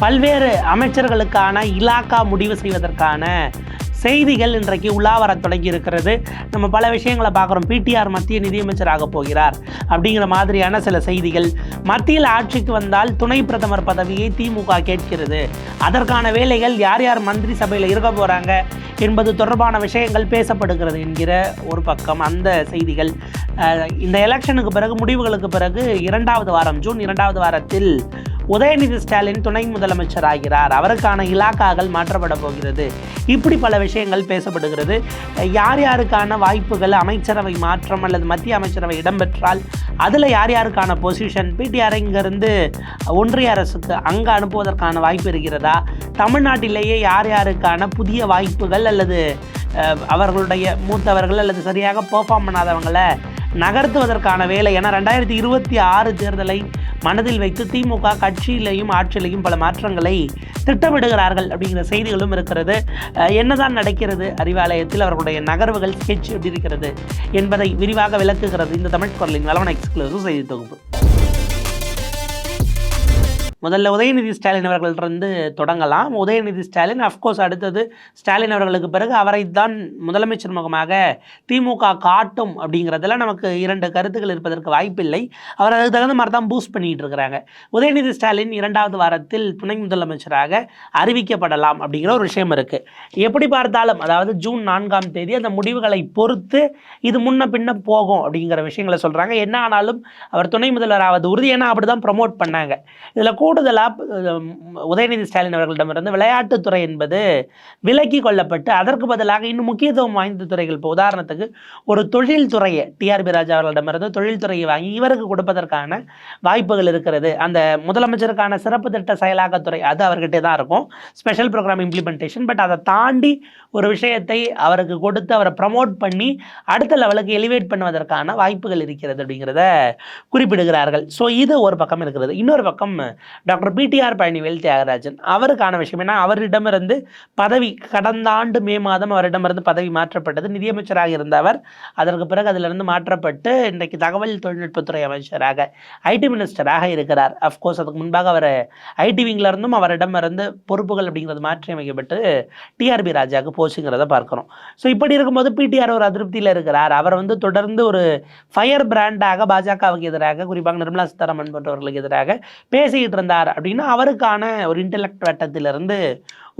பல்வேறு அமைச்சர்களுக்கான இலாக்கா முடிவு செய்வதற்கான செய்திகள் இன்றைக்கு உலா வர தொடங்கி இருக்கிறது நம்ம பல விஷயங்களை பார்க்குறோம். பிடிஆர் மத்திய நிதியமைச்சராக போகிறார் அப்படிங்கிற மாதிரியான சில செய்திகள். மத்தியில் ஆட்சிக்கு வந்தால் துணை பிரதமர் பதவியை திமுக கேட்கிறது. அதற்கான வேலைகள் யார் யார் மந்திரி சபையில் இருக்க போகிறாங்க என்பது தொடர்பான விஷயங்கள் பேசப்படுகிறது என்கிற ஒரு பக்கம். அந்த செய்திகள் இந்த எலெக்ஷனுக்கு பிறகு முடிவுகளுக்கு பிறகு இரண்டாவது வாரம் ஜூன் இரண்டாவது வாரத்தில் உதயநிதி ஸ்டாலின் துணை முதலமைச்சர் ஆகிறார் அவருக்கான இலாக்காக்கள் மாற்றப்பட போகிறது. இப்படி பல விஷயங்கள் பேசப்படுகிறது. யார் யாருக்கான வாய்ப்புகள் அமைச்சரவை மாற்றம் அல்லது மத்திய அமைச்சரவை இடம்பெற்றால் அதில் யார் யாருக்கான பொசிஷன் பிடிஆர் இங்கேருந்து ஒன்றிய அரசுக்கு அங்கே அனுப்புவதற்கான வாய்ப்பு இருக்கிறதா? தமிழ்நாட்டிலேயே யார் யாருக்கான புதிய வாய்ப்புகள் அல்லது அவர்களுடைய மூத்தவர்கள் அல்லது சரியாக பெர்ஃபார்ம் பண்ணாதவங்களை நகர்த்துவதற்கான வேலை என ரெண்டாயிரத்தி இருபத்தி ஆறு தேர்தலை மனதில் வைத்து திமுக கட்சியிலையும் ஆட்சியிலையும் பல மாற்றங்களை திட்டமிடுகிறார்கள் அப்படிங்கிற செய்திகளும் இருக்கிறது. அஹ், என்னதான் நடக்கிறது? அறிவாலயத்தில் அவர்களுடைய நகர்வுகள் ஸ்கெட்ச் எப்படி இருக்கிறது என்பதை விரிவாக விளக்குகிறது இந்த தமிழ் குரலின் வளவன எக்ஸ்க்ளூசிவ் செய்தி தொகுப்பு. முதல்ல உதயநிதி ஸ்டாலின் அவர்களிருந்து தொடங்கலாம். உதயநிதி ஸ்டாலின் அஃப்கோர்ஸ் அடுத்தது ஸ்டாலின் அவர்களுக்கு பிறகு அவரை தான் முதலமைச்சர் முகமாக திமுக காட்டும் அப்படிங்கிறதுல நமக்கு இரண்டு கருத்துக்கள் இருப்பதற்கு வாய்ப்பில்லை. அவர் அதுக்கு தகுந்த மாதிரி தான் பூஸ்ட் பண்ணிகிட்டு இருக்கிறாங்க. உதயநிதி ஸ்டாலின் இரண்டாவது வாரத்தில் துணை முதலமைச்சராக அறிவிக்கப்படலாம் அப்படிங்கிற ஒரு விஷயம் இருக்குது எப்படி பார்த்தாலும் அதாவது ஜூன் நான்காம் தேதி அந்த முடிவுகளை பொறுத்து இது முன்ன பின்ன போகும் அப்படிங்கிற விஷயங்களை சொல்கிறாங்க என்ன ஆனாலும் அவர் துணை முதல்வர் ஆவது உறுதி. ஏன்னா அப்படி தான் ப்ரமோட் பண்ணாங்க. இதில் கூடுதலாக உதயநிதி ஸ்டாலின் அவர்களிடமிருந்து விளையாட்டுத்துறை என்பது விலக்கி கொள்ளப்பட்டு அதற்கு பதிலாக இன்னும் முக்கியத்துவம் வாய்ந்த துறைகள் இப்போ உதாரணத்துக்கு ஒரு தொழில்துறையை டிஆர்பி ராஜா அவர்களிடமிருந்து தொழில்துறையை வாங்கி இவருக்கு கொடுப்பதற்கான வாய்ப்புகள் இருக்கிறது. அந்த முதலமைச்சருக்கான சிறப்பு திட்ட செயலாக்கத்துறை அது அவர்கிட்ட தான் இருக்கும். ஸ்பெஷல் ப்ரோக்ராம் இம்ப்ளிமெண்டேஷன் பட் அதை தாண்டி ஒரு விஷயத்தை அவருக்கு கொடுத்து அவரை ப்ரமோட் பண்ணி அடுத்த லெவலுக்கு எலிவேட் பண்ணுவதற்கான வாய்ப்புகள் இருக்கிறது அப்படிங்கிறத குறிப்பிடுகிறார்கள். ஸோ இது ஒரு பக்கம் இருக்கிறது. இன்னொரு பக்கம் டாக்டர் பிடிஆர் பழனிவேல் தியாகராஜன் அவருக்கான விஷயம். ஏன்னா அவரிடமிருந்து பதவி கடந்த ஆண்டு மே மாதம் அவரிடமிருந்து பதவி மாற்றப்பட்டது. நிதியமைச்சராக இருந்தவர் அதற்கு பிறகு அதிலிருந்து மாற்றப்பட்டு இன்றைக்கு தகவல் தொழில்நுட்பத்துறை அமைச்சராக ஐடி மினிஸ்டராக இருக்கிறார். அஃப்கோர்ஸ் அதுக்கு முன்பாக அவர் ஐடி விங்கிலிருந்தும் அவரிடமிருந்து பொறுப்புகள் அப்படிங்கிறது மாற்றி அமைக்கப்பட்டு டிஆர்பி ராஜாவுக்கு போச்சுங்கிறத பார்க்குறோம். ஸோ இப்படி இருக்கும்போது பிடிஆர் ஒரு அதிருப்தியில் இருக்கிறார். அவர் வந்து தொடர்ந்து ஒரு ஃபயர் பிராண்டாக பாஜகவுக்கு எதிராக குறிப்பாக நிர்மலா சீதாராமன் போன்றவர்களுக்கு எதிராக பேசிக்கிட்டு இருந்தார் அப்படின்னா அவருக்கான ஒரு இன்டெலெக்ட் வட்டத்திலிருந்து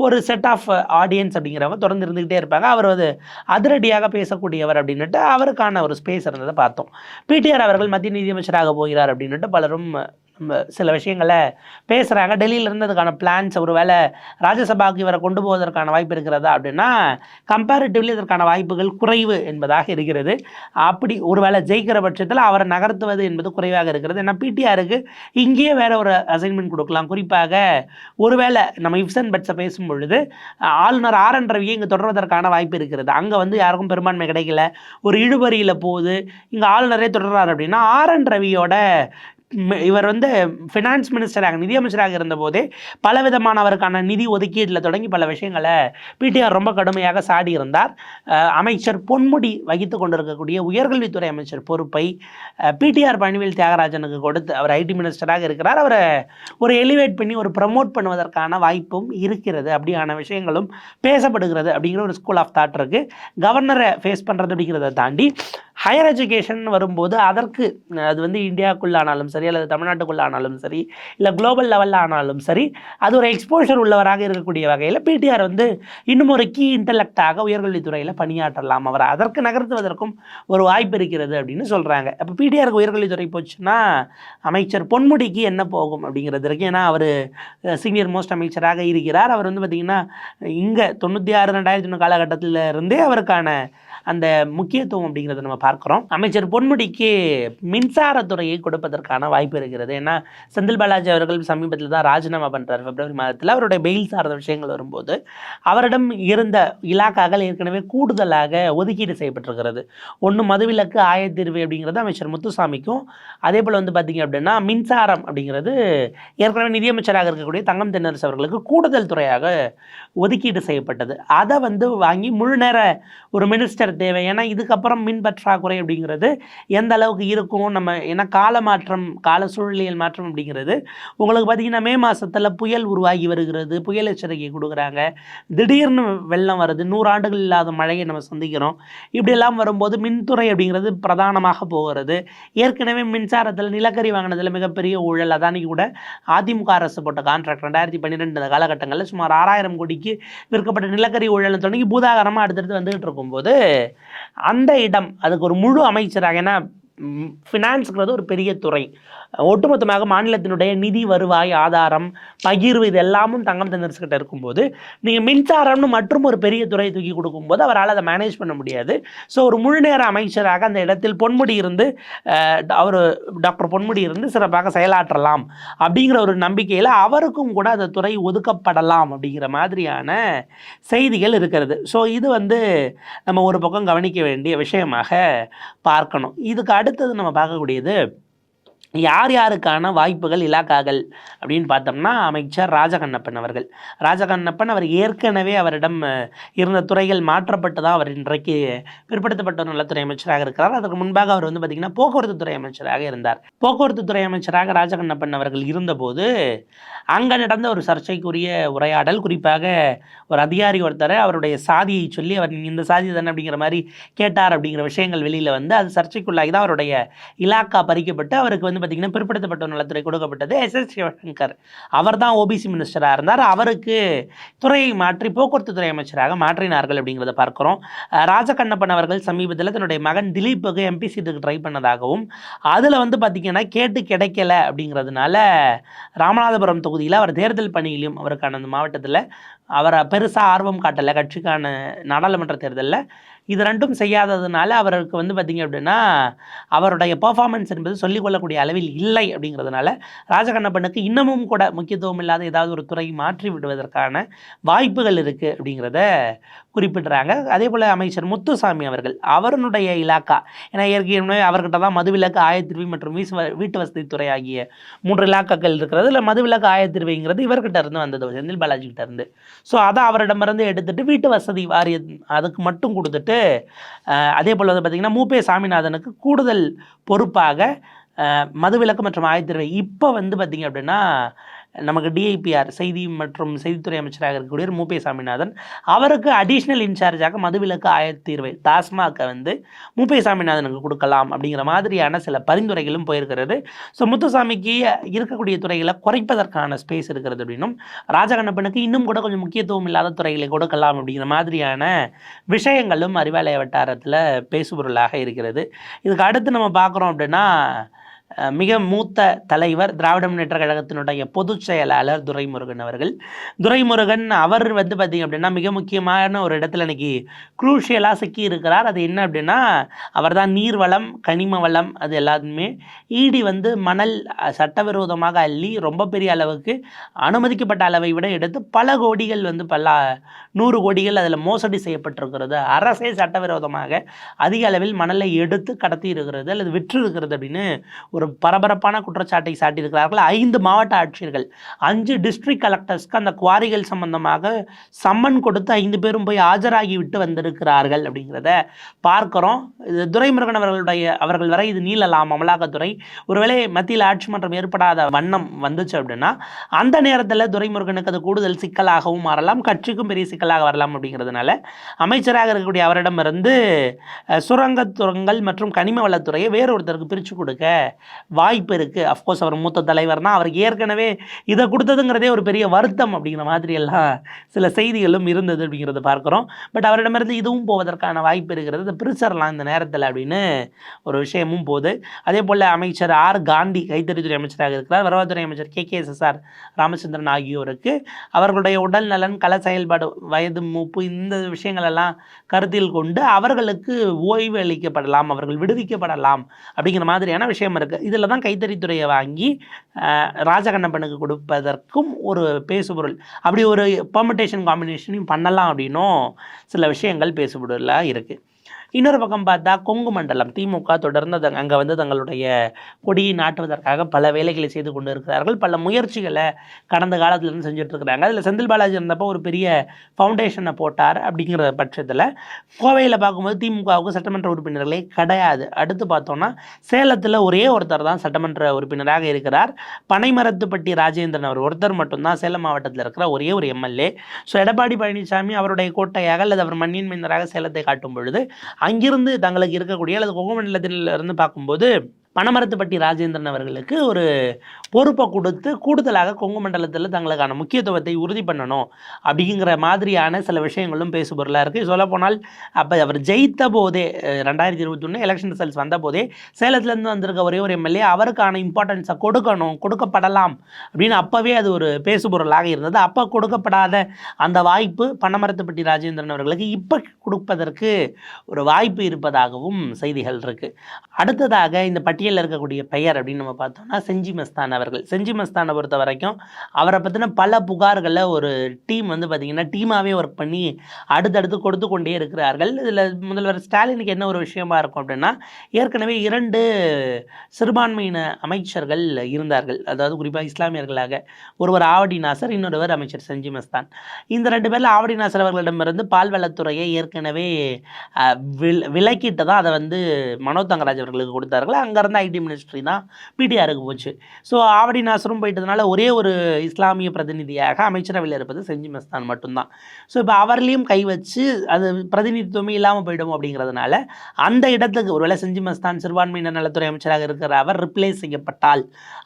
ஒரு செட் ஆஃப் ஆடியன்ஸ் அப்படிங்கிறவங்க தொடர்ந்து இருந்துக்கிட்டே இருப்பாங்க. அவர் வந்து அதிரடியாக பேசக்கூடியவர் அப்படின்னுட்டு அவருக்கான ஒரு ஸ்பேஸ் இருந்ததை பார்த்தோம். பிடிஆர் அவர்கள் மத்திய நிதியமைச்சராக போகிறார் அப்படின்னுட்டு பலரும் நம்ம சில விஷயங்களை பேசுகிறாங்க டெல்லியில் இருந்ததுக்கான அதுக்கான பிளான்ஸ் ஒருவேளை ராஜ்யசபாவுக்கு இவரை கொண்டு போவதற்கான வாய்ப்பு இருக்கிறதா அப்படின்னா கம்பேரிட்டிவ்லி இதற்கான வாய்ப்புகள் குறைவு என்பதாக இருக்கிறது. அப்படி ஒருவேளை ஜெயிக்கிற பட்சத்தில் அவரை நகர்த்துவது என்பது குறைவாக இருக்கிறது. ஏன்னா பிடிஆருக்கு இங்கேயே வேற ஒரு அசைன்மெண்ட் கொடுக்கலாம். குறிப்பாக ஒருவேளை நம்ம இஃப்ஸ் பட்ஸை பேசும் பொழுது ஆளுநர் ஆர் என் ரவியை இங்கே தொடர்வதற்கான வாய்ப்பு இருக்கிறது. அங்கே வந்து யாருக்கும் பெரும்பான்மை கிடைக்கல. ஒரு இழுபறியில் போகுது. இங்கே ஆளுநரே தொடர்றாரு அப்படின்னா ஆர் என் ரவியோட இவர் வந்து ஃபினான்ஸ் மினிஸ்டராக நிதியமைச்சராக இருந்தபோதே பலவிதமான அவருக்கான நிதி ஒதுக்கீட்டில் தொடங்கி பல விஷயங்களை பிடிஆர் ரொம்ப கடுமையாக சாடி இருந்தார். அமைச்சர் பொன்முடி வகித்து கொண்டிருக்கக்கூடிய உயர்கல்வித்துறை அமைச்சர் பொறுப்பை பிடிஆர் பழனிவேல் தியாகராஜனுக்கு கொடுத்து அவர் ஐடி மினிஸ்டராக இருக்கிறார். அவரை ஒரு எலிவேட் பண்ணி ஒரு ப்ரமோட் பண்ணுவதற்கான வாய்ப்பும் இருக்கிறது. அப்படியான விஷயங்களும் பேசப்படுகிறது அப்படிங்கிற ஒரு ஸ்கூல் ஆஃப் தாட் இருக்குது கவர்னரை ஃபேஸ் பண்ணுறது அப்படிங்கிறத தாண்டி ஹையர் எஜுகேஷன் வரும்போது அதற்கு அது வந்து இந்தியாவுக்குள்ளானாலும் சரி அல்லது தமிழ்நாட்டுக்குள்ளானாலும் சரி இல்லை குளோபல் லெவலில் ஆனாலும் சரி அது ஒரு எக்ஸ்போஷர் உள்ளவராக இருக்கக்கூடிய வகையில் பிடிஆர் வந்து இன்னும் ஒரு கீ இன்டலெக்டாக உயர்கல்வித்துறையில் பணியாற்றலாம். அவர் அதற்கு நகர்த்துவதற்கும் ஒரு வாய்ப்பு இருக்கிறது அப்படின்னு சொல்கிறாங்க அப்போ பிடிஆருக்கு உயர்கல்வித்துறை போச்சுன்னா அமைச்சர் பொன்முடிக்கு என்ன போகும் அப்படிங்கிறது இருக்கு. ஏன்னா அவர் சீனியர் மோஸ்ட் அமைச்சராக இருக்கிறார். அவர் வந்து பார்த்திங்கன்னா இங்கே தொண்ணூற்றி ஆறு ரெண்டாயிரத்தி ஒன்று காலகட்டத்தில் இருந்தே அவருக்கான அந்த முக்கியத்துவம் அப்படிங்கிறத நம்ம பார்க்குறோம். அமைச்சர் பொன்முடிக்கு மின்சாரத்துறையை கொடுப்பதற்கான வாய்ப்பு இருக்கிறது. ஏன்னா செந்தில் பாலாஜி அவர்கள் சமீபத்தில் தான் ராஜினாமா பண்ணுறார் பிப்ரவரி மாதத்தில் அவருடைய பெயில் சார்ந்த விஷயங்கள் வரும்போது அவரிடம் இருந்த இலாக்காக்கள் ஏற்கனவே கூடுதலாக ஒதுக்கீடு செய்யப்பட்டிருக்கிறது. ஒன்று மதுவிலக்கு ஆயத்தீர்வு அப்படிங்கிறது அமைச்சர் முத்துசாமிக்கும். அதே போல் வந்து பார்த்திங்க அப்படின்னா மின்சாரம் அப்படிங்கிறது ஏற்கனவே நிதியமைச்சராக இருக்கக்கூடிய தங்கம் தென்னரசு அவர்களுக்கு கூடுதல் துறையாக ஒதுக்கீடு செய்யப்பட்டது. அதை வந்து வாங்கி முழு நேர ஒரு மினிஸ்டர் தேவை. ஏன்னா இதுக்கப்புறம் மின் பற்றாக்குறை அப்படிங்கிறது எந்த அளவுக்கு இருக்கும் நம்ம ஏன்னா கால மாற்றம் கால சூழ்நிலையில் மாற்றம் அப்படிங்கிறது. உங்களுக்கு பார்த்தீங்கன்னா மே மாதத்தில் புயல் உருவாகி வருகிறது புயல் எச்சரிக்கை கொடுக்குறாங்க. திடீர்னு வெள்ளம் வருது நூறாண்டுகள் இல்லாத மழையை நம்ம சந்திக்கிறோம். இப்படியெல்லாம் வரும்போது மின்துறை அப்படிங்கிறது பிரதானமாக போகிறது. ஏற்கனவே மின்சாரத்தில் நிலக்கரி வாங்கினதில் மிகப்பெரிய ஊழல். அதானி கூட அதிமுக அரசு போட்ட கான்ட்ராக்ட் ரெண்டாயிரத்தி பன்னிரெண்டு அந்த காலகட்டங்களில் சுமார் ஆறாயிரம் கோடிக்கு விற்கப்பட்ட நிலக்கரி ஊழல் தொடங்கி பூதாகரமாக அடுத்தடுத்து வந்துகிட்டு இருக்கும்போது அந்த இடம் அதுக்கு ஒரு முழு அமைச்சராக ஏன்னா ஃபினான்ஸுங்கிறது ஒரு பெரிய துறை. ஒட்டுமொத்தமாக மாநிலத்தினுடைய நிதி வருவாய் ஆதாரம் பகிர்வு இது எல்லாமும் தங்கம் கிட்ட இருக்கும்போது நீங்கள் மின்சாரம்னு மற்றும் ஒரு பெரிய துறையை தூக்கி கொடுக்கும்போது அவரால் அதை மேனேஜ் பண்ண முடியாது. ஸோ ஒரு முழு நேர அமைச்சராக அந்த இடத்தில் பொன்முடி இருந்து அவர் டாக்டர் பொன்முடி இருந்து சிறப்பாக செயலாற்றலாம் அப்படிங்கிற ஒரு நம்பிக்கையில் அவருக்கும் கூட அந்த துறை ஒதுக்கப்படலாம் அப்படிங்கிற மாதிரியான செய்திகள் இருக்கிறது. ஸோ இது வந்து நம்ம ஒரு பக்கம் கவனிக்க வேண்டிய விஷயமாக பார்க்கணும். இதுக்கு அடுத்தது நம்ம பார்க்கக்கூடியது யார் யாருக்கான வாய்ப்புகள் இலாக்காகள் அப்படின்னு பார்த்தோம்னா அமைச்சர் ராஜகண்ணப்பன் அவர்கள். ராஜகண்ணப்பன் அவர் ஏற்கனவே அவரிடம் இருந்த துறைகள் மாற்றப்பட்டு தான் அவர் இன்றைக்கு பிற்படுத்தப்பட்ட நலத்துறை அமைச்சராக இருக்கிறார். அதற்கு முன்பாக அவர் வந்து பார்த்திங்கன்னா போக்குவரத்து துறை அமைச்சராக இருந்தார். போக்குவரத்து துறை அமைச்சராக ராஜகண்ணப்பன் அவர்கள் இருந்தபோது அங்கே நடந்த ஒரு சர்ச்சைக்குரிய உரையாடல் குறிப்பாக ஒரு அதிகாரி ஒருத்தர் அவருடைய சாதியை சொல்லி அவர் "நீ இந்த சாதி தானே அப்படிங்கிற மாதிரி கேட்டார் அப்படிங்கிற விஷயங்கள் வெளியில் வந்து அது சர்ச்சைக்குள்ளாகி தான் அவருடைய இலாக்கா பறிக்கப்பட்டு அவருக்கு வந்து பார்த்திங்கன்னா பிற்படுத்தப்பட்ட நலத்துறை கொடுக்கப்பட்டது எஸ். எஸ். சிவசங்கர். அவர் தான் ஓபிசி மினிஸ்டராக இருந்தார். அவருக்கு துறையை மாற்றி போக்குவரத்து துறை அமைச்சராக மாற்றினார்கள் அப்படிங்கிறத பார்க்குறோம். ராஜகண்ணப்பன் அவர்கள் சமீபத்தில் தன்னுடைய மகன் திலீப்புக்கு எம்பி சீட்டுக்கு ட்ரை பண்ணதாகவும் அதில் வந்து பார்த்திங்கன்னா கேட்டு கிடைக்கல அப்படிங்கிறதுனால ராமநாதபுரம் தொகுதியில் அவர் தேர்தல் பணியிலும் அவருக்கான அந்த மாவட்டத்தில் அவரை பெருசாக ஆர்வம் காட்டலை. கட்சிக்கான நாடாளுமன்ற தேர்தலில் இது ரெண்டும் செய்யாததுனால அவருக்கு வந்து பார்த்திங்க அப்படின்னா அவருடைய பர்ஃபார்மன்ஸ் என்பது சொல்லிக்கொள்ளக்கூடிய அளவில் இல்லை அப்படிங்கிறதுனால ராஜகண்ணப்பனுக்கு இன்னமும் கூட முக்கியத்துவம் இல்லாத ஏதாவது ஒரு துறை மாற்றி விடுவதற்கான வாய்ப்புகள் இருக்குது அப்படிங்கிறத குறிப்பிடுறாங்க. அதே போல் அமைச்சர் முத்துசாமி அவர்கள் அவருடைய இலாக்கா ஏன்னா ஏற்கனவே அவர்கிட்ட தான் மதுவிலக்கு ஆயத்திருவி மற்றும் வீசு வீட்டு வசதித்துறை ஆகிய மூன்று இலாக்காக்கள் இருக்கிறது. இல்லை மதுவிலக்கு ஆயத்திருவிங்கிறது இவர்கிட்ட இருந்து வந்தது செந்தில் பாலாஜி கிட்ட இருந்து. ஸோ அதை அவரிடமிருந்து எடுத்துட்டு வீட்டு வசதி வாரிய அதுக்கு மட்டும் கொடுத்துட்டு அஹ், அதே போல் வந்து பார்த்திங்கன்னா மூப்பே சாமிநாதனுக்கு கூடுதல் பொறுப்பாக மதுவிலக்கு மற்றும் ஆயத்திருவை இப்போ வந்து பார்த்திங்க அப்படின்னா நமக்கு டிஐபிஆர் செய்தி மற்றும் செய்தித்துறை அமைச்சராக இருக்கக்கூடிய மூப்பே சாமிநாதன். அவருக்கு அடிஷ்னல் இன்சார்ஜாக மதுவிலக்கு ஆயத்தீர்வை டாஸ்மாகை வந்து மூப்பே சாமிநாதனுக்கு கொடுக்கலாம் அப்படிங்கிற மாதிரியான சில பரிந்துரைகளும் போயிருக்கிறது. ஸோ முத்துசாமிக்கு இருக்கக்கூடிய துறைகளை குறைப்பதற்கான ஸ்பேஸ் இருக்கிறது அப்படின்னும் ராஜகண்ணப்பனுக்கு இன்னும் கூட கொஞ்சம் முக்கியத்துவம் இல்லாத துறைகளை கொடுக்கலாம் அப்படிங்கிற மாதிரியான விஷயங்களும் அறிவாலய வட்டாரத்தில் பேசுபொருளாக இருக்கிறது. இதுக்கு அடுத்து நம்ம பார்க்குறோம் அப்படின்னா மிக மூத்த தலைவர் திராவிட முன்னேற்ற கழகத்தினுடைய பொதுச் செயலாளர் துரைமுருகன் அவர்கள். துரைமுருகன் அவர் வந்து பார்த்திங்க அப்படின்னா மிக முக்கியமான ஒரு இடத்துல இன்னைக்கு குரூஷியலாக சிக்கி இருக்கிறார் அது என்ன அப்படின்னா அவர் தான் நீர்வளம் கனிம வளம் அது எல்லாத்துமே ஈடி வந்து மணல் சட்டவிரோதமாக அள்ளி ரொம்ப பெரிய அளவுக்கு அனுமதிக்கப்பட்ட அளவை விட எடுத்து பல கோடிகள் வந்து பல நூறு கோடிகள் அதில் மோசடி செய்யப்பட்டிருக்கிறது. அரசே சட்டவிரோதமாக அதிக அளவில் மணலை எடுத்து கடத்தி இருக்கிறது அல்லது விற்று இருக்கிறது அப்படின்னு ஒரு பரபரப்பான குற்றச்சாட்டை சாட்டியிருக்கிறார்கள். ஐந்து மாவட்ட ஆட்சியர்கள் அஞ்சு டிஸ்ட்ரிக்ட் கலெக்டர்ஸ்க்கு அந்த குவாரிகள் சம்பந்தமாக சம்மன் கொடுத்து ஐந்து பேரும் போய் ஆஜராகி விட்டு வந்திருக்கிறார்கள் அப்படிங்கிறத பார்க்குறோம். இது துரைமுருகன் அவர்களுடைய அவர்கள் வரை இது நீளலாம் அமலாக்கத்துறை. ஒருவேளை மத்தியில் ஆட்சி மன்றம் ஏற்படாத வண்ணம் வந்துச்சு அப்படின்னா அந்த நேரத்தில் துரைமுருகனுக்கு அது கூடுதல் சிக்கலாகவும் மாறலாம் கட்சிக்கும் பெரிய சிக்கலாக வரலாம் அப்படிங்கிறதுனால அமைச்சராக இருக்கக்கூடிய அவரிடமிருந்து அஹ், சுரங்கத்துறைகள் மற்றும் கனிம வளத்துறையை வேறொருத்தருக்கு பிரித்து கொடுக்க வாய்ப்பு இருக்குது அஃப்கோர்ஸ் அவர் மூத்த தலைவர்னா அவருக்கு ஏற்கனவே இதை கொடுத்ததுங்கிறதே ஒரு பெரிய வருத்தம் அப்படிங்கிற மாதிரியெல்லாம் சில செய்திகளும் இருந்தது அப்படிங்கிறத பார்க்குறோம். பட் அவரிடமிருந்து இதுவும் போவதற்கான வாய்ப்பு இருக்கிறது. இதை இந்த நேரத்தில் அப்படின்னு ஒரு விஷயமும் போகுது. அதே போல் அமைச்சர் ஆர். காந்தி கைத்தறித்துறை அமைச்சராக இருக்கிறார். வருவாய்த்துறை அமைச்சர் K. K. S. R. Ramachandran ஆகியோருக்கு அவர்களுடைய உடல் நலன் கள செயல்பாடு வயது மூப்பு இந்த விஷயங்களெல்லாம் கருத்தில் கொண்டு அவர்களுக்கு ஓய்வு அளிக்கப்படலாம் அவர்கள் விடுவிக்கப்படலாம் அப்படிங்கிற மாதிரியான விஷயம் இருக்குது இதில் தான் கைத்தறித்துறையை வாங்கி ராஜகண்ணப்பனுக்கு கொடுப்பதற்கும் ஒரு பேசுபொருள். அப்படி ஒரு பெர்மிட்டேஷன் காம்பினேஷனையும் பண்ணலாம் அப்படின்னும் சில விஷயங்கள் பேசுபொருளாக இருக்குது இன்னொரு பக்கம் பார்த்தா கொங்கு மண்டலம் திமுக தொடர்ந்து அது அங்கே வந்து தங்களுடைய கொடியை நாட்டுவதற்காக பல வேலைகளை செய்து கொண்டு இருக்கிறார்கள் பல முயற்சிகளை கடந்த காலத்திலிருந்து இருந்து இருக்கிறாங்க அதில் செந்தில் பாலாஜி இருந்தப்போ ஒரு பெரிய ஃபவுண்டேஷனை போட்டார் அப்படிங்கிற பட்சத்தில் கோவையில் பார்க்கும்போது திமுகவுக்கு சட்டமன்ற உறுப்பினர்களே கிடையாது. அடுத்து பார்த்தோன்னா சேலத்தில் ஒரே ஒருத்தர் தான் சட்டமன்ற உறுப்பினராக இருக்கிறார். பனைமரத்துப்பட்டி ராஜேந்திரன் அவர் ஒருத்தர் மட்டும்தான் சேலம் மாவட்டத்தில் இருக்கிற ஒரே ஒரு எம்எல்ஏ. ஸோ எடப்பாடி பழனிசாமி அவருடைய கோட்டையாக அல்லது அவர் மண்ணின் மைந்தராக சேலத்தை காட்டும் பொழுது அங்கிருந்து தங்களுக்கு இருக்கக்கூடிய அல்லது கொங்குமண்டலத்தில் இருந்து பார்க்கும்போது பனமரத்துப்பட்டி ராஜேந்திரன் அவர்களுக்கு ஒரு பொறுப்பை கொடுத்து கூடுதலாக கொங்கு மண்டலத்தில் தங்களுக்கான முக்கியத்துவத்தை உறுதி பண்ணணும் அப்படிங்கிற மாதிரியான சில விஷயங்களும் பேசுபொருளாக இருக்குது சொல்லப்போனால் அப்போ அவர் ஜெயித்த போதே ரெண்டாயிரத்தி இருபத்தொன்று எலெக்ஷன் ரிசல்ட்ஸ் வந்த போதே சேலத்துலேருந்து வந்திருக்க ஒரே ஒரு எம்எல்ஏ அவருக்கான இம்பார்ட்டன்ஸை கொடுக்கணும் கொடுக்கப்படலாம் அப்படின்னு அப்போவே அது ஒரு பேசுபொருளாக இருந்தது. அப்போ கொடுக்கப்படாத அந்த வாய்ப்பு பனமரத்துப்பட்டி ராஜேந்திரன் அவர்களுக்கு இப்போ கொடுப்பதற்கு ஒரு வாய்ப்பு இருப்பதாகவும் செய்திகள் இருக்குது அடுத்ததாக இந்த பட்டியல் பட்டியலில் இருக்கக்கூடிய பெயர் அப்படின்னு நம்ம பார்த்தோம்னா செஞ்சி மஸ்தான் அவர்கள். செஞ்சி மஸ்தானை பொறுத்த வரைக்கும் அவரை பற்றின பல புகார்களை ஒரு டீம் வந்து பார்த்திங்கன்னா டீமாகவே ஒர்க் பண்ணி அடுத்தடுத்து கொடுத்து கொண்டே இருக்கிறார்கள். இதில் முதல்வர் ஸ்டாலினுக்கு என்ன ஒரு விஷயமா இருக்கும் அப்படின்னா ஏற்கனவே இரண்டு சிறுபான்மையின அமைச்சர்கள் இருந்தார்கள். அதாவது குறிப்பாக இஸ்லாமியர்களாக ஒருவர் ஆவடி நாசர் இன்னொருவர் அமைச்சர் செஞ்சி மஸ்தான். இந்த ரெண்டு பேரில் ஆவடி நாசர் அவர்களிடமிருந்து பால்வளத்துறையை ஏற்கனவே விலக்கிட்டு தான் அதை வந்து மனோ தங்கராஜ் அவர்களுக்கு கொடுத்தார்கள். அங்கேருந்து ஐடி மினிஸ்ட்ரி தான் பிடிஆருக்கு போச்சு. ஸோ ஆவடி நாசரும் போயிட்டதுனால ஒரே ஒரு இஸ்லாமிய பிரதிநிதியாக அமைச்சரவையில் இருப்பது செஞ்சி மஸ்தான் மட்டும்தான். ஸோ இப்போ அவர்லேயும் கை வச்சு அது பிரதிநிதித்துவமே இல்லாமல் போயிடும் அப்படிங்கிறதுனால அந்த இடத்துக்கு ஒருவேளை செஞ்சி மஸ்தான் சிறுபான்மையினர் நலத்துறை அமைச்சராக இருக்கிற அவர் ரிப்ளேஸ் செய்யப்பட்டால்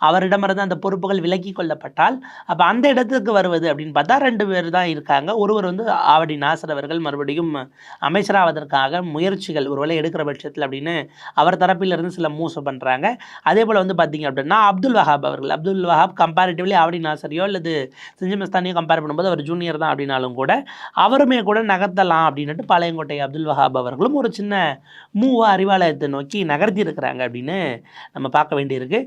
அவரிடமிருந்து அந்த பொறுப்புகள் விலக்கி கொள்ளப்பட்டால் அப்போ அந்த இடத்துக்கு வருவது அப்படின்னு பார்த்தா ரெண்டு பேர் தான் இருக்காங்க. ஒருவர் வந்து ஆவடி நாசர் அவர்கள் மறுபடியும் அமைச்சராவதற்காக முயற்சிகள் ஒருவேளை எடுக்கிற பட்சத்தில் அப்படின்னு அவர் தரப்பிலிருந்து சில மூவ்ஸ் பண்ணுறாங்க அதே போல் வந்து பார்த்தீங்க அப்படின்னா அப்துல் வஹாப் அவர்கள் அப்துல் வஹாப் கம்பேரிட்டிவ்லி ஆவடி நாசரியோ அல்லது செஞ்சிமஸ்தானியோ கம்பேர் பண்ணும்போது அவர் ஜூனியர் தான் அப்படின்னாலும் கூட அவருமே கூட நகர்த்தலாம் அப்படின்னுட்டு பாளையங்கோட்டை அப்துல் வஹாப் அவர்களும் ஒரு சின்ன மூவா அறிவாலயத்தை நோக்கி நகர்த்தி இருக்கிறாங்க அப்படின்னு நம்ம பார்க்க வேண்டியிருக்கு.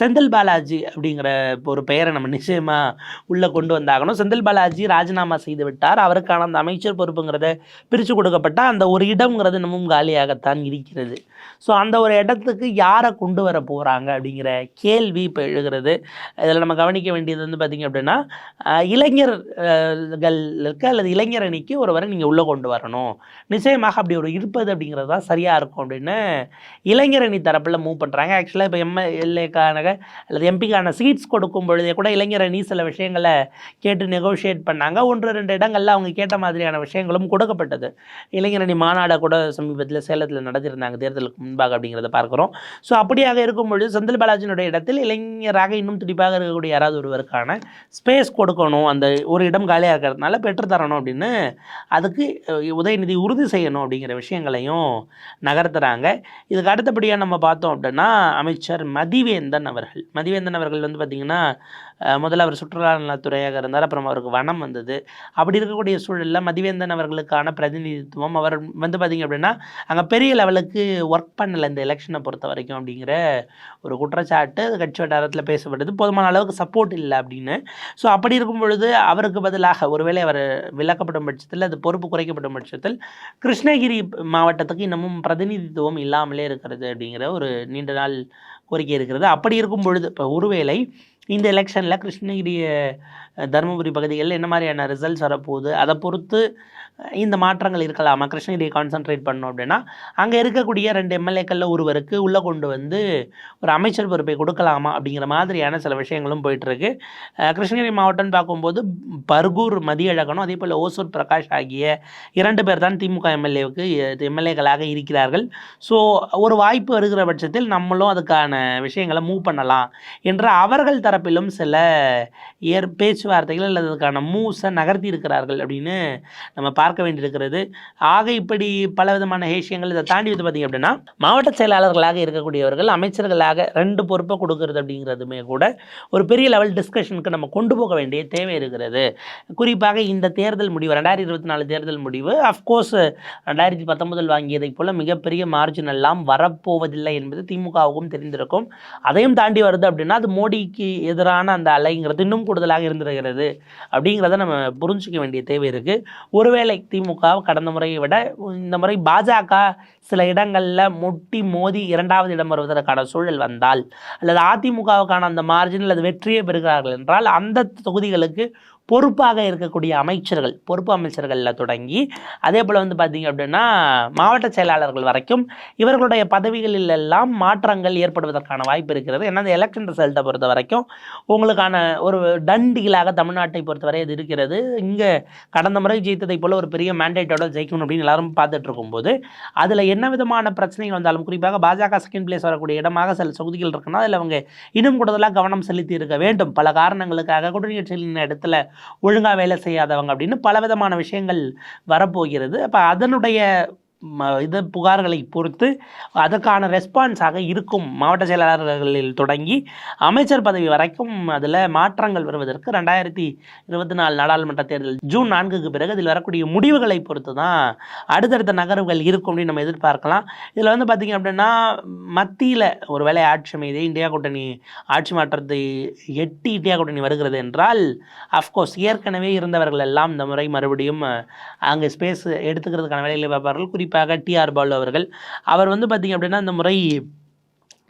செந்தில் பாலாஜி அப்படிங்கிற ஒரு பெயரை நம்ம நிச்சயமாக உள்ளே கொண்டு வந்தாகணும். செந்தில் பாலாஜி ராஜினாமா செய்து விட்டார். அவருக்கான அந்த அமைச்சர் பொறுப்புங்கிறத பிரித்து கொடுக்கப்பட்டால் அந்த ஒரு இடம்ங்கிறது இன்னமும் காலியாகத்தான் இருக்கிறது. ஸோ அந்த ஒரு இடத்துக்கு யாரை கொண்டு வர போகிறாங்க அப்படிங்கிற கேள்வி இப்போ எழுகிறது. இதில் நம்ம கவனிக்க வேண்டியது வந்து பார்த்திங்க அப்படின்னா அஹ் இளைஞர்களுக்கு அல்லது இளைஞர் அணிக்கு ஒருவரை நீங்கள் உள்ளே கொண்டு வரணும். நிச்சயமாக அப்படி ஒரு இருப்பது அப்படிங்கிறது தான் சரியாக இருக்கும் அப்படின்னு இளைஞர் அணி தரப்பில் மூவ் பண்ணுறாங்க ஆக்சுவலாக இப்போ எம்எல்ஏக்கான அல்லது எம்பிக்கான சீட்ஸ் கொடுக்கும் பொழுதே கூட இளைஞர் அணி சில விஷயங்களை கேட்டு நெகோஷியேட் பண்ணாங்க. ஒன்று ரெண்டு இடங்களில் அவங்க கேட்ட மாதிரியான விஷயங்களும் கொடுக்கப்பட்டது. இளைஞர் அணி மாநாடை கூட சமீபத்தில் சேலத்தில் நடத்தியிருந்தாங்க தேர்தலுக்கு முன்பாக அப்படிங்கிறத பார்க்குறோம். ஸோ அப்படியாக இருக்கும் பொழுது செந்தில் பாலாஜினுடைய இடத்தில் இளைஞராக இன்னும் துடிப்பாக இருக்கக்கூடிய யாராவது ஒருவருக்கான ஸ்பேஸ் கொடுக்கணும். அந்த ஒரு இடம் காலியாக இருக்கிறதுனால பெற்று தரணும் அப்படின்னு அதுக்கு உதயநிதி உறுதி செய்யணும் அப்படிங்கிற விஷயங்களையும் நகர்த்துறாங்க. இதுக்கு அடுத்தபடியாக நம்ம பார்த்தோம் அப்படின்னா அமைச்சர் மதிவேந்தன் அவர்கள். மதிவேந்தன் அவர்கள் வந்து பார்த்திங்கன்னா முதல்ல அவர் சுற்றுலா நலத்துறையாக இருந்தார் அப்புறம் அவருக்கு வனம் வந்தது. அப்படி இருக்கக்கூடிய சூழலில் மதிவேந்தன் அவர்களுக்கான பிரதிநிதித்துவம் அவர் வந்து பார்த்திங்க அப்படின்னா அங்கே பெரிய லெவலுக்கு ஒர்க் பண்ணலை இந்த எலெக்ஷனை பொறுத்த வரைக்கும் அப்படிங்கிற ஒரு குற்றச்சாட்டு அது கட்சி வட்டாரத்தில் பேசப்பட்டது. போதுமான அளவுக்கு சப்போர்ட் இல்லை அப்படின்னு. ஸோ அப்படி இருக்கும் பொழுது அவருக்கு பதிலாக ஒருவேளை அவர் விளக்கப்படும் பட்சத்தில் அது பொறுப்பு குறைக்கப்படும் பட்சத்தில் கிருஷ்ணகிரி மாவட்டத்துக்கு இன்னமும் பிரதிநிதித்துவம் இல்லாமலே இருக்கிறது அப்படிங்கிற ஒரு நீண்ட நாள் கோரிக்கை இருக்கிறது. அப்படி இருக்கும் பொழுது இப்போ ஒருவேளை இந்த எலெக்ஷனில் கிருஷ்ணகிரி தருமபுரி பகுதிகளில் என்ன மாதிரியான ரிசல்ட்ஸ் வரப்போகுது? அதை பொறுத்து இந்த மாற்றங்கள் இருக்கலாமா? கிருஷ்ணகிரியை கான்சென்ட்ரேட் பண்ணோம் அப்படின்னா அங்கே இருக்கக்கூடிய ரெண்டு எம்எல்ஏக்களில் ஒருவருக்கு உள்ளே கொண்டு வந்து ஒரு அமைச்சர் பொறுப்பை கொடுக்கலாமா அப்படிங்கிற மாதிரியான சில விஷயங்களும் போயிட்டுருக்கு. கிருஷ்ணகிரி மாவட்டம்னு பார்க்கும்போது பர்கூர் மதியழகனும் அதே போல் ஓசூர் பிரகாஷ் ஆகிய இரண்டு பேர் தான் திமுக எம்எல்ஏவுக்கு எம்எல்ஏக்களாக இருக்கிறார்கள். ஸோ ஒரு வாய்ப்பு வருகிற பட்சத்தில் நம்மளும் அதுக்கான விஷயங்களை மூவ் பண்ணலாம் என்ற அவர்கள் இருதரப்பிலும் சில ஏற் பேச்சுவார்த்தைகள் அல்லது அதுக்கான மூவ்ஸை நகர்த்தி இருக்கிறார்கள் அப்படின்னு நம்ம பார்க்க வேண்டியிருக்கிறது. ஆக இப்படி பல விதமான ஹேஷியங்கள் இதை தாண்டி வந்து பார்த்திங்க அப்படின்னா மாவட்ட செயலாளர்களாக இருக்கக்கூடியவர்கள் அமைச்சர்களாக ரெண்டு பொறுப்பை கொடுக்கறது அப்படிங்கிறதுமே கூட ஒரு பெரிய லெவல் டிஸ்கஷனுக்கு நம்ம கொண்டு போக வேண்டிய தேவை இருக்கிறது. குறிப்பாக இந்த தேர்தல் முடிவு ரெண்டாயிரத்தி இருபத்தி நாலு தேர்தல் முடிவு அஃப்கோர்ஸ் ரெண்டாயிரத்தி பத்தொன்பதில் வாங்கியதைப் போல் மிகப்பெரிய மார்ஜின் எல்லாம் வரப்போவதில்லை என்பது திமுகவுக்கும் தெரிந்திருக்கும். அதையும் தாண்டி வருது அப்படின்னா அது மோடிக்கு எதிரான அந்த அலைங்கிறது இன்னும் கூடுதலாக இருந்திருக்கிறது அப்படிங்கிறத நம்ம புரிஞ்சிக்க வேண்டிய தேவை இருக்குது ஒருவேளை திமுக கடந்த முறையை விட இந்த முறை பாஜக சில இடங்களில் முட்டி மோதி இரண்டாவது இடம் வருவதற்கான சூழல் வந்தால் அல்லது அதிமுகவுக்கான அந்த மார்ஜின் அல்லது வெற்றியை பெறுகிறார்கள் என்றால் அந்த தொகுதிகளுக்கு பொறுப்பாக இருக்கக்கூடிய அமைச்சர்கள் பொறுப்பு அமைச்சர்களில் தொடங்கி அதே போல் வந்து பார்த்திங்க அப்படின்னா மாவட்ட செயலாளர்கள் வரைக்கும் இவர்களுடைய பதவிகளில் எல்லாம் மாற்றங்கள் ஏற்படுவதற்கான வாய்ப்பு இருக்கிறது. ஏன்னா அந்த எலெக்ஷன் ரிசல்ட்டை பொறுத்த வரைக்கும் உங்களுக்கான ஒரு டண்டிகளாக தமிழ்நாட்டை பொறுத்தவரை அது இருக்கிறது. இங்கே கடந்த முறை ஜெயித்ததை போல் ஒரு பெரிய மேண்டேட்டோட ஜெயிக்கணும் அப்படின்னு எல்லாரும் பார்த்துட்டு இருக்கும்போது அதில் என்ன விதமான பிரச்சனைகள் வந்தாலும் குறிப்பாக பாஜக செகண்ட் பிளேஸ் வரக்கூடிய இடமாக சில தொகுதிகள் இருக்குன்னா அதில் அவங்க இன்னும் கூடுதலாக கவனம் செலுத்தி இருக்க வேண்டும். பல காரணங்களுக்காக குடிநீர் கட்சிகளின் இடத்துல ஒழுங்காக வேலை செய்யாதவங்க அப்படின்னு பலவிதமான விஷயங்கள் வரப்போகிறது. அப்போ அதனுடைய இது புகார்களை பொறுத்து அதற்கான ரெஸ்பான்ஸாக இருக்கும் மாவட்ட செயலாளர்களில் தொடங்கி அமைச்சர் பதவி வரைக்கும் அதில் மாற்றங்கள் வருவதற்கு ரெண்டாயிரத்தி இருபத்தி நாலு நாடாளுமன்ற தேர்தல் ஜூன் நான்குக்கு பிறகு அதில் வரக்கூடிய முடிவுகளை பொறுத்து தான் அடுத்தடுத்த நகர்வுகள் இருக்கும் அப்படின்னு நம்ம எதிர்பார்க்கலாம். இதில் வந்து பார்த்திங்க அப்படின்னா மத்தியில் ஒரு வேலை ஆட்சி மீது இந்தியா கூட்டணி ஆட்சி மாற்றத்தை எட்டி இந்தியா கூட்டணி வருகிறது என்றால் அஃப்கோர்ஸ் ஏற்கனவே இருந்தவர்கள் எல்லாம் இந்த முறை மறுபடியும் அங்கே ஸ்பேஸ் எடுத்துக்கிறதுக்கான வேலைகளை பார்ப்பார்கள். குறிப்பாக டிஆர் பாலு அவர்கள். அவர் வந்து பார்த்திங்க அப்படின்னா இந்த முறை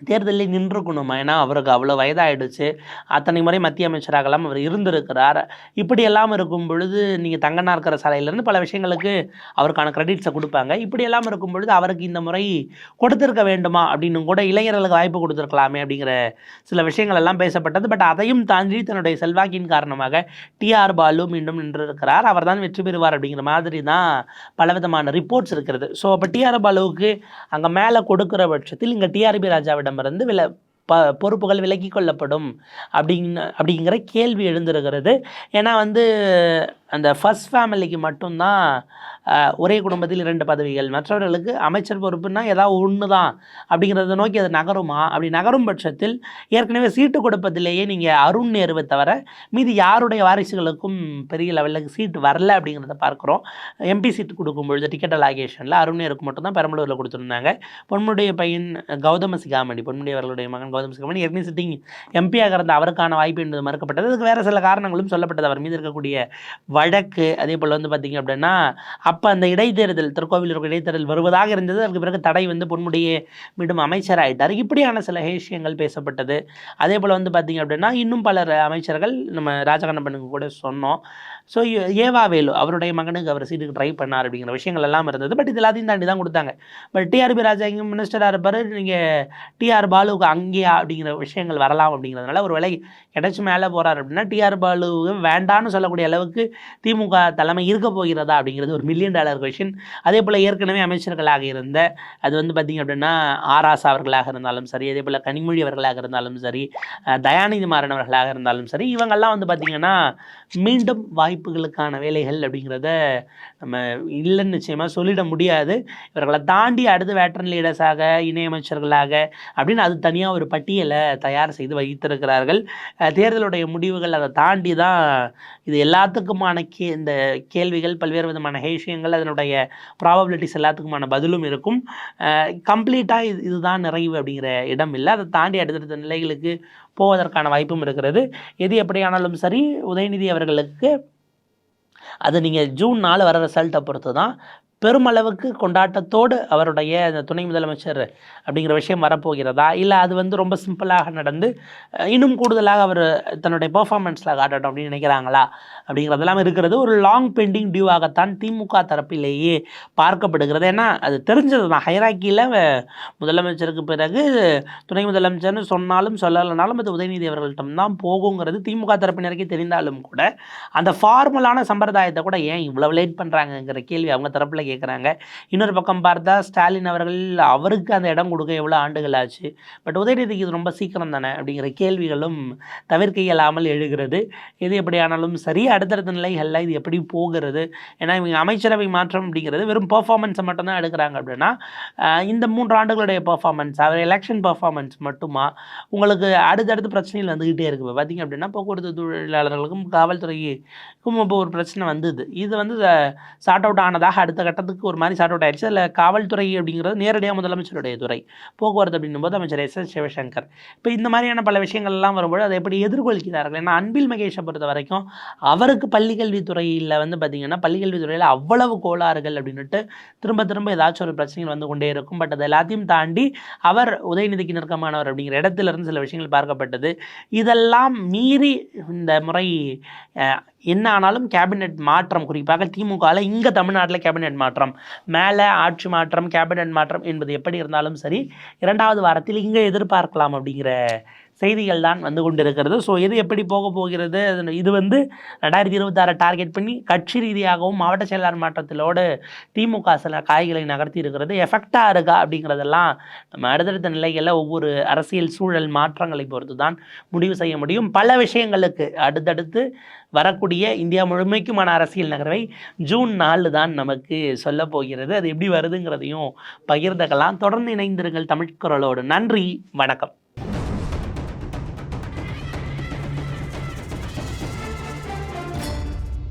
தேர்தலில் நின்றுக்கணுமா. ஏன்னா அவருக்கு அவ்வளோ வயதாகிடுச்சு அத்தனை முறை மத்திய அமைச்சராகலாம் அவர் இருந்திருக்கிறார். இப்படியெல்லாம் இருக்கும் பொழுது நீங்கள் தங்கனார்கிற சாலையிலேருந்து பல விஷயங்களுக்கு அவருக்கான கிரெடிட்ஸை கொடுப்பாங்க. இப்படியெல்லாம் இருக்கும் பொழுது அவருக்கு இந்த முறை கொடுத்துருக்க வேண்டுமா? அப்படின்னு கூட இளைஞர்களுக்கு வாய்ப்பு கொடுத்துருக்கலாமே அப்படிங்கிற சில விஷயங்கள் எல்லாம் பேசப்பட்டது. பட் அதையும் தாண்டி தன்னுடைய செல்வாக்கின் காரணமாக டிஆர் பாலு மீண்டும் நின்றிருக்கிறார். அவர் தான் வெற்றி பெறுவார் அப்படிங்கிற மாதிரி தான் பலவிதமான ரிப்போர்ட்ஸ் இருக்கிறது. ஸோ அப்போ டிஆர் பாலுவுக்கு அங்கே மேலே கொடுக்குற பட்சத்தில் இங்கே டிஆர்பி ராஜாவிடமிருந்து வில ப பொறுப்புகள் விலக்கி கொள்ளப்படும் அப்படிங்க அப்படிங்கிற கேள்வி எழுந்திருக்கிறது. ஏன்னா வந்து அந்த ஃபஸ்ட் ஃபேமிலிக்கு மட்டும்தான் ஒரே குடும்பத்தில் இரண்டு பதவிகள். மற்றவர்களுக்கு அமைச்சர் பொறுப்புன்னா ஏதாவது ஒன்று தான் அப்படிங்கிறத நோக்கி அது நகருமா? அப்படி நகரும் பட்சத்தில் ஏற்கனவே சீட்டு கொடுப்பதிலேயே நீங்கள் அருண் நேருவை தவிர மீதி யாருடைய வாரிசுகளுக்கும் பெரிய லெவலுக்கு சீட்டு வரல அப்படிங்கிறத பார்க்குறோம். எம்பி சீட்டு கொடுக்கும் பொழுது டிக்கெட் அலாகேஷனில் அருண் நேருக்கு மட்டும்தான் பெரம்பலூரில் கொடுத்துருந்தாங்க. பொன்முடைய பையன் கௌதம சிகாமணி பொன்முடி அவர்களுடைய மகன் கௌதம சிகாமணி ஏற்கனவே சிட்டிங் எம்பியாக இருந்த அவருக்கான வாய்ப்பு என்பது மறுக்கப்பட்டது. அதுக்கு வேறு சில காரணங்களும் சொல்லப்பட்டது. அவர் மீது இருக்கக்கூடிய வழக்கு அதே போல் வந்து பார்த்திங்க அப்படின்னா அப்போ அந்த இடைத்தேர்தல் திருக்கோவிலூர் இடைத்தேர்தல் வருவதாக இருந்தது. அதுக்கு பிறகு தடை வந்து பொன்முடியே மீண்டும் அமைச்சராயிட்டார். இப்படியான சில விஷயங்கள் பேசப்பட்டது. அதே போல் வந்து பார்த்திங்க அப்படின்னா இன்னும் பலர் அமைச்சர்கள் நம்ம ராஜகண்ணப்பனுக்கு கூட சொன்னோம். ஸோ ஏவாவேலு அவருடைய மகனுக்கு அவர் சீட்டுக்கு ட்ரை பண்ணார் அப்படிங்கிற விஷயங்கள் எல்லாம் இருந்தது. பட் இது எல்லாத்தையும் தாண்டி தான் கொடுத்தாங்க. பட் டிஆர்பி ராஜா இங்கே மினிஸ்டராக இருப்பார். நீங்கள் டிஆர் பாலுவுக்கு அங்கேயா அப்படிங்கிற விஷயங்கள் வரலாம் அப்படிங்கிறதுனால ஒரு வேலை கிடைச்சி மேலே போகிறார் அப்படின்னா டிஆர் பாலு வேண்டான்னு சொல்லக்கூடிய அளவுக்கு திமுக தலைமை இருக்க போகிறதா அப்படிங்கிறது ஒரு மில்லியன் டாலர் கொஷின் அதே போல் ஏற்கனவே அமைச்சர்களாக இருந்த அது வந்து பார்த்திங்க அப்படின்னா ஆராசா அவர்களாக இருந்தாலும் சரி அதே போல் கனிமொழி அவர்களாக இருந்தாலும் சரி தயாநிதி மாறன் அவர்களாக இருந்தாலும் சரி இவங்கெல்லாம் வந்து பார்த்திங்கன்னா மீண்டும் வாய் வாய்ப்புகளுக்கான வேலைகள் அப்படிங்கிறத நம்ம இல்லைன்னு நிச்சயமாக சொல்லிட முடியாது. இவர்களை தாண்டி அடுத்து வேட்டன் லீடர்ஸாக இணையமைச்சர்களாக அப்படின்னு அது தனியாக ஒரு பட்டியலை தயார் செய்து வைத்திருக்கிறார்கள். தேர்தலுடைய முடிவுகள் அதை தாண்டி தான் இது எல்லாத்துக்குமான கே இந்த கேள்விகள் பல்வேறு விதமான ஹேஷியங்கள் அதனுடைய ப்ராபபிலிட்டிஸ் எல்லாத்துக்குமான பதிலும் இருக்கும். கம்ப்ளீட்டாக இது இதுதான் நிறைவு அப்படிங்கிற இடம் இல்லை. அதை தாண்டி அடுத்தடுத்த நிலைகளுக்கு போவதற்கான வாய்ப்பும் இருக்கிறது. எது எப்படியானாலும் சரி உதயநிதி அவர்களுக்கு அது நீங்கள் ஜூன் நாலு வர ரிசல்ட்டை பொறுத்து தான் பெருமளவுக்கு கொண்டாட்டத்தோடு அவருடைய அந்த துணை முதலமைச்சர் அப்படிங்கிற விஷயம் வரப்போகிறதா? இல்லை அது வந்து ரொம்ப சிம்பிளாக நடந்து இன்னும் கூடுதலாக அவர் தன்னுடைய பெர்ஃபார்மன்ஸில் காட்டட்டும் அப்படின்னு நினைக்கிறாங்களா? அப்படிங்கிறதெல்லாம் இருக்கிறது. ஒரு லாங் பெண்டிங் டியூவாகத்தான் திமுக தரப்பிலேயே பார்க்கப்படுகிறது. ஏன்னா அது தெரிஞ்சது தான். ஹைராக்கியில் முதலமைச்சருக்கு பிறகு துணை முதலமைச்சர்னு சொன்னாலும் சொல்லலைனாலும் அது உதயநிதி அவர்கள்ட்ட தான் போகுங்கிறது திமுக தரப்பினருக்கே தெரிந்தாலும் கூட அந்த ஃபார்மலான சம்பிரதாயத்தை கூட ஏன் இவ்வளவு லேட் பண்ணுறாங்கங்கிற கேள்வி அவங்க தரப்பில் கேட்குறாங்க இன்னொரு பக்கம் பார்த்தா ஸ்டாலின் அவர்கள் அவருக்கு அந்த இடம் கொடுக்க எவ்வளோ ஆண்டுகள் ஆச்சு. பட் உதயநிதிக்கு இது ரொம்ப சீக்கிரம் தானே அப்படிங்கிற கேள்விகளும் தவிர்க்க இயலாமல் எழுகிறது. எது எப்படி ஆனாலும் சரி அடுத்தடுத்த நிலைகளில் இது எப்படி போகிறது? ஏன்னா இவங்க அமைச்சரவை மாற்றம் அப்படிங்கிறது வெறும் பர்ஃபார்மன்ஸை மட்டும்தான் எடுக்கிறாங்க அப்படின்னா இந்த மூன்று ஆண்டுகளுடைய பெர்ஃபார்மன்ஸ் அவர் எலெக்ஷன் பர்ஃபார்மன்ஸ் மட்டுமா? உங்களுக்கு அடுத்தடுத்து பிரச்சனைகள் வந்துக்கிட்டே இருக்குது இப்போ பார்த்திங்க அப்படின்னா போக்குவரத்து தொழிலாளர்களுக்கும் காவல்துறைக்கும் இப்போ ஒரு பிரச்சனை வந்தது. இது வந்து சார்ட் அவுட் ஆனதாக அடுத்த கட்டம் வரதுக்கு ஒரு மாதிரி சார்ட் அவுட் ஆயிடுச்சு அதில் காவல்துறை அப்படிங்கிறது நேரடியாக முதலமைச்சருடைய துறை. போக்குவரத்து அப்படின்னும் போது அமைச்சர் எஸ். எஸ் சிவசங்கர். இப்போ இந்த மாதிரியான பல விஷயங்கள்லாம் வரும்போது அதை எப்படி எதிர்கொள்கிறார்கள்? ஏன்னா அன்பில் மகேஷை பொறுத்த வரைக்கும் அவருக்கு பள்ளிக்கல்வித்துறையில் வந்து பார்த்திங்கன்னா பள்ளிக்கல்வித்துறையில் அவ்வளவு கோளாறுகள் அப்படின்னுட்டு திரும்ப திரும்ப ஏதாச்சும் ஒரு பிரச்சனைகள் வந்து கொண்டே இருக்கும். பட் அது எல்லாத்தையும் தாண்டி அவர் உதயநிதிக்கு நெருக்கமானவர் அப்படிங்கிற இடத்துல இருந்து சில விஷயங்கள் பார்க்கப்பட்டது. இதெல்லாம் மீறி இந்த முறை என்ன ஆனாலும் கேபினெட் மாற்றம். குறிப்பாக திமுகவில் இங்கே தமிழ்நாட்டில் கேபினெட் மாற்றம். மேலே ஆட்சி மாற்றம் கேபினெட் மாற்றம் என்பது எப்படி இருந்தாலும் சரி இரண்டாவது வாரத்தில் இங்கே எதிர்பார்க்கலாம் அப்படிங்கிற செய்திகள் தான் வந்து கொண்டிருக்கிறது. ஸோ இது எப்படி போக போகிறது? அது- இது வந்து ரெண்டாயிரத்தி இருபத்தாறு டார்கெட் பண்ணி கட்சி ரீதியாகவும் மாவட்ட செயலாளர் மாற்றத்திலோடு திமுக சில காய்களை நகர்த்தி இருக்கிறது. எஃபெக்டாக இருக்கா அப்படிங்கிறதெல்லாம் நம்ம அடுத்தடுத்த நிலைகளில் ஒவ்வொரு அரசியல் சூழல் மாற்றங்களை பொறுத்து தான் முடிவு செய்ய முடியும். பல விஷயங்களுக்கு அடுத்தடுத்து வரக்கூடிய இந்தியா முழுமைக்குமான அரசியல் நகர்வை ஜூன் நாலு தான் நமக்கு சொல்ல போகிறது. அது எப்படி வருதுங்கிறதையும் பகிர்ந்துக்கலாம். தொடர்ந்து இணைந்திருங்கள் தமிழ் குரலோடு. நன்றி. வணக்கம்.